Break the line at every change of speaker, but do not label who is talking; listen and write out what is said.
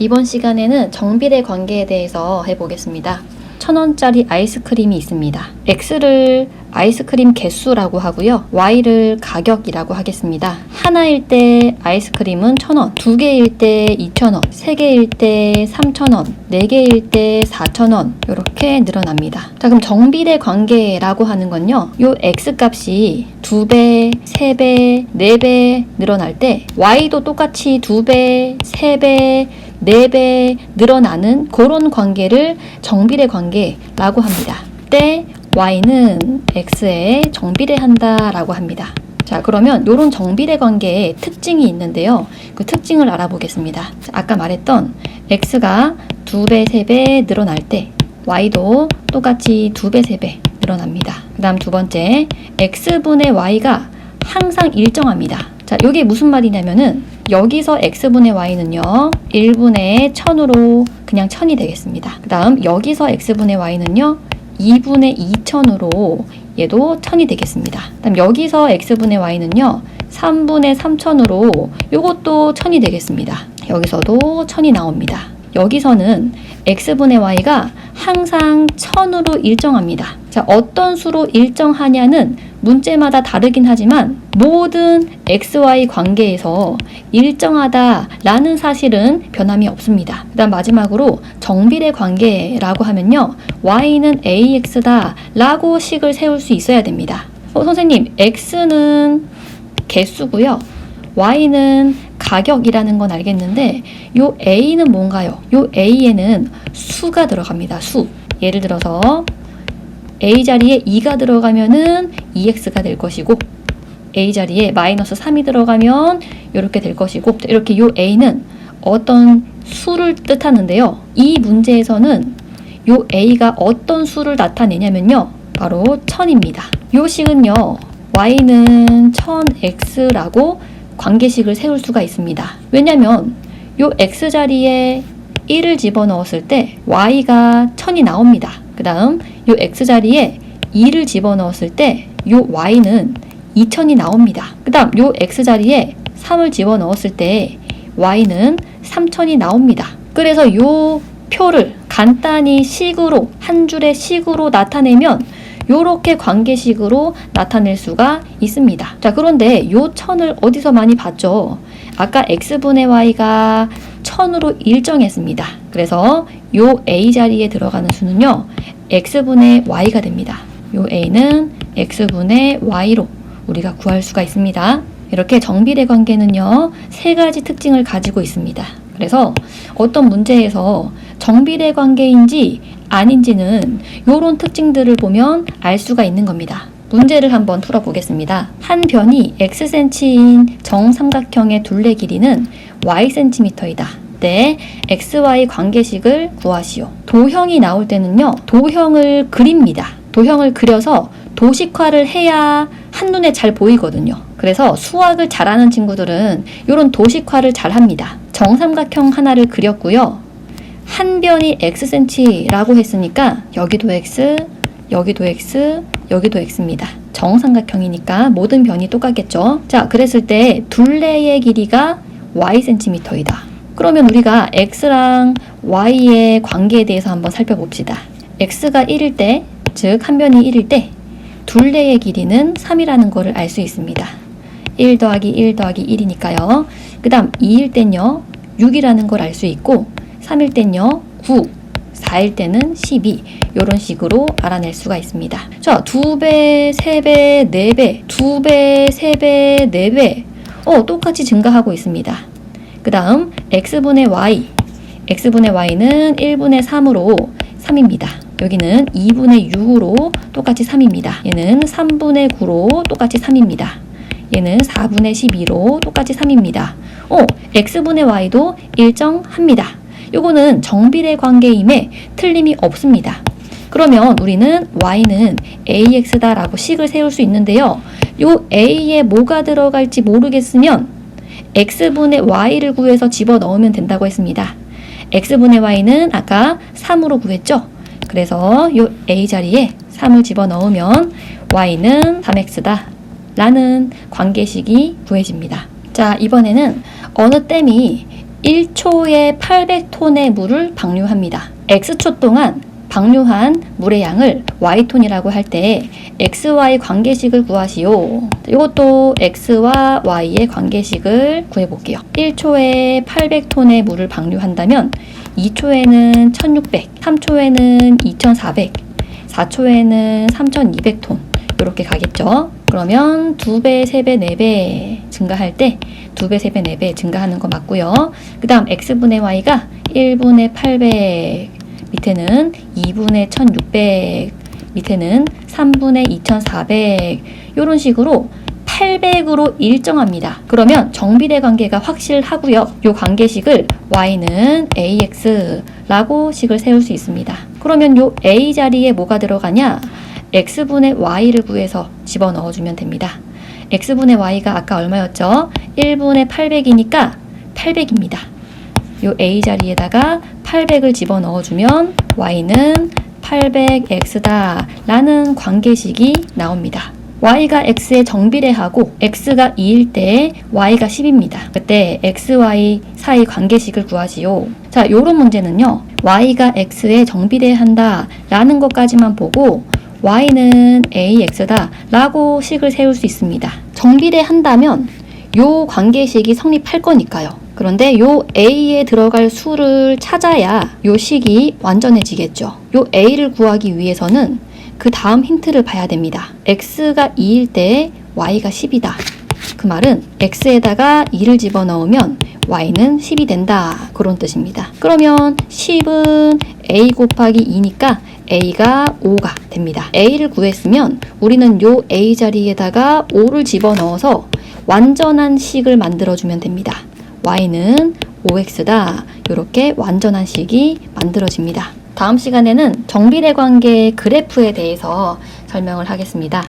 이번 시간에는 정비례 관계에 대해서 해보겠습니다. 천 원짜리 아이스크림이 있습니다. X를 아이스크림 개수라고 하고요. Y를 가격이라고 하겠습니다. 하나일 때 아이스크림은 천 원, 두 개일 때 이천 원, 세 개일 때 삼천 원, 네 개일 때 사천 원 이렇게 늘어납니다. 자 그럼 정비례 관계라고 하는 건요. 요 X 값이 두 배, 세 배, 네 배 늘어날 때 Y도 똑같이 두 배, 세 배, 4배 늘어나는 그런 관계를 정비례 관계라고 합니다. 때 y는 x에 정비례한다라고 합니다. 자, 그러면 이런 정비례 관계에 특징이 있는데요. 그 특징을 알아보겠습니다. 자, 아까 말했던 x가 2배, 3배 늘어날 때 y도 똑같이 2배, 3배 늘어납니다. 그 다음 두 번째, x분의 y가 항상 일정합니다. 자, 이게 무슨 말이냐면은 여기서 x분의 y는요. 1분의 1000으로 그냥 1000이 되겠습니다. 그 다음 여기서 x분의 y는요. 2분의 2000으로 얘도 1000이 되겠습니다. 그 다음 여기서 x분의 y는요. 3분의 3000으로 요것도 1000이 되겠습니다. 여기서도 1000이 나옵니다. 여기서는 x분의 y가 항상 1000으로 일정합니다. 자, 어떤 수로 일정하냐는 문제마다 다르긴 하지만 모든 xy 관계에서 일정하다라는 사실은 변함이 없습니다. 그다음 마지막으로 정비례 관계라고 하면요. y는 ax다라고 식을 세울 수 있어야 됩니다. 어, 선생님, x는 개수고요. y는 가격이라는 건 알겠는데 요 a는 뭔가요? 요 a에는 수가 들어갑니다. 수. 예를 들어서 a 자리에 2가 들어가면은 2x가 될 것이고 a 자리에 마이너스 3이 들어가면 이렇게 될 것이고 이렇게 요 a는 어떤 수를 뜻하는데요. 이 문제에서는 요 a가 어떤 수를 나타내냐면요. 바로 1000입니다. 요 식은요. y는 1000x라고 관계식을 세울 수가 있습니다. 왜냐면 요 x 자리에 1을 집어넣었을 때 y가 1000이 나옵니다. 그 다음 요 x 자리에 2를 집어넣었을 때 요 y는 2000이 나옵니다. 그 다음 요 x 자리에 3을 집어넣었을 때 y는 3000이 나옵니다. 그래서 요 표를 간단히 식으로 한 줄의 식으로 나타내면 요렇게 관계식으로 나타낼 수가 있습니다. 자, 그런데 요 천을 어디서 많이 봤죠? 아까 x분의 y가 천으로 일정했습니다. 그래서 요 a 자리에 들어가는 수는요. x분의 y가 됩니다. 요 a는 x분의 y로 우리가 구할 수가 있습니다. 이렇게 정비례 관계는요. 세 가지 특징을 가지고 있습니다. 그래서 어떤 문제에서 정비례 관계인지 아닌지는 이런 특징들을 보면 알 수가 있는 겁니다. 문제를 한번 풀어보겠습니다. 한 변이 xcm인 정삼각형의 둘레 길이는 ycm이다. 때 xy 관계식을 구하시오. 도형이 나올 때는요. 도형을 그립니다. 도형을 그려서 도식화를 해야 한눈에 잘 보이거든요. 그래서 수학을 잘하는 친구들은 이런 도식화를 잘 합니다. 정삼각형 하나를 그렸고요. 한 변이 xcm라고 했으니까 여기도 x, 여기도 x, 여기도 x입니다. 정삼각형이니까 모든 변이 똑같겠죠. 자, 그랬을 때 둘레의 길이가 ycm이다. 그러면 우리가 x랑 y의 관계에 대해서 한번 살펴봅시다. x가 1일 때, 즉 한 변이 1일 때 둘레의 길이는 3이라는 것을 알 수 있습니다. 1 더하기 1 더하기 1이니까요. 그 다음 2일 땐요 6이라는 걸 알 수 있고 3일 땐요 9, 4일 때는 12 이런 식으로 알아낼 수가 있습니다. 자, 2배, 3배, 4배, 2배, 3배, 4배 어, 똑같이 증가하고 있습니다. 그 다음 x분의 y x분의 y는 1분의 3으로 3입니다. 여기는 2분의 6으로 똑같이 3입니다. 얘는 3분의 9로 똑같이 3입니다. 얘는 4분의 12로 똑같이 3입니다. 어, x분의 y도 일정합니다. 요거는 정비례 관계임에 틀림이 없습니다. 그러면 우리는 y는 ax다라고 식을 세울 수 있는데요. 요 a에 뭐가 들어갈지 모르겠으면 x분의 y를 구해서 집어넣으면 된다고 했습니다. x분의 y는 아까 3으로 구했죠? 그래서 요 a 자리에 3을 집어넣으면 y는 3x다 라는 관계식이 구해집니다. 자, 이번에는 어느 댐이 1초에 800톤의 물을 방류합니다. X초 동안 방류한 물의 양을 Y톤이라고 할 때 XY 관계식을 구하시오. 이것도 X와 Y의 관계식을 구해볼게요. 1초에 800톤의 물을 방류한다면 2초에는 1600, 3초에는 2400, 4초에는 3200톤 이렇게 가겠죠. 그러면 2배, 3배, 4배 증가할 때 2배, 3배, 4배 증가하는 거 맞고요. 그 다음 x분의 y가 1분의 800 밑에는 2분의 1600 밑에는 3분의 2400 이런 식으로 800으로 일정합니다. 그러면 정비례 관계가 확실하고요. 이 관계식을 y는 ax라고 식을 세울 수 있습니다. 그러면 이 a 자리에 뭐가 들어가냐? X분의 y를 구해서 집어넣어 주면 됩니다. x분의 y가 아까 얼마였죠? 1분의 800이니까 800입니다. 요 a 자리에다가 800을 집어넣어 주면 y는 800x다 라는 관계식이 나옵니다. y가 x에 정비례하고 x가 2일 때 y가 10입니다. 그때 x, y 사이 관계식을 구하지요. 자, 요런 문제는요. y가 x에 정비례한다 라는 것까지만 보고 y는 ax다 라고 식을 세울 수 있습니다. 정비례 한다면 요 관계식이 성립할 거니까요. 그런데 요 a에 들어갈 수를 찾아야 요 식이 완전해지겠죠. 요 a를 구하기 위해서는 그 다음 힌트를 봐야 됩니다. x가 2일 때 y가 10이다. 그 말은 x에다가 2를 집어넣으면 y는 10이 된다. 그런 뜻입니다. 그러면 10은 a 곱하기 2니까 a가 5가 됩니다. a를 구했으면 우리는 요 a 자리에다가 5를 집어넣어서 완전한 식을 만들어주면 됩니다. y는 5x다. 이렇게 완전한 식이 만들어집니다. 다음 시간에는 정비례 관계의 그래프에 대해서 설명을 하겠습니다.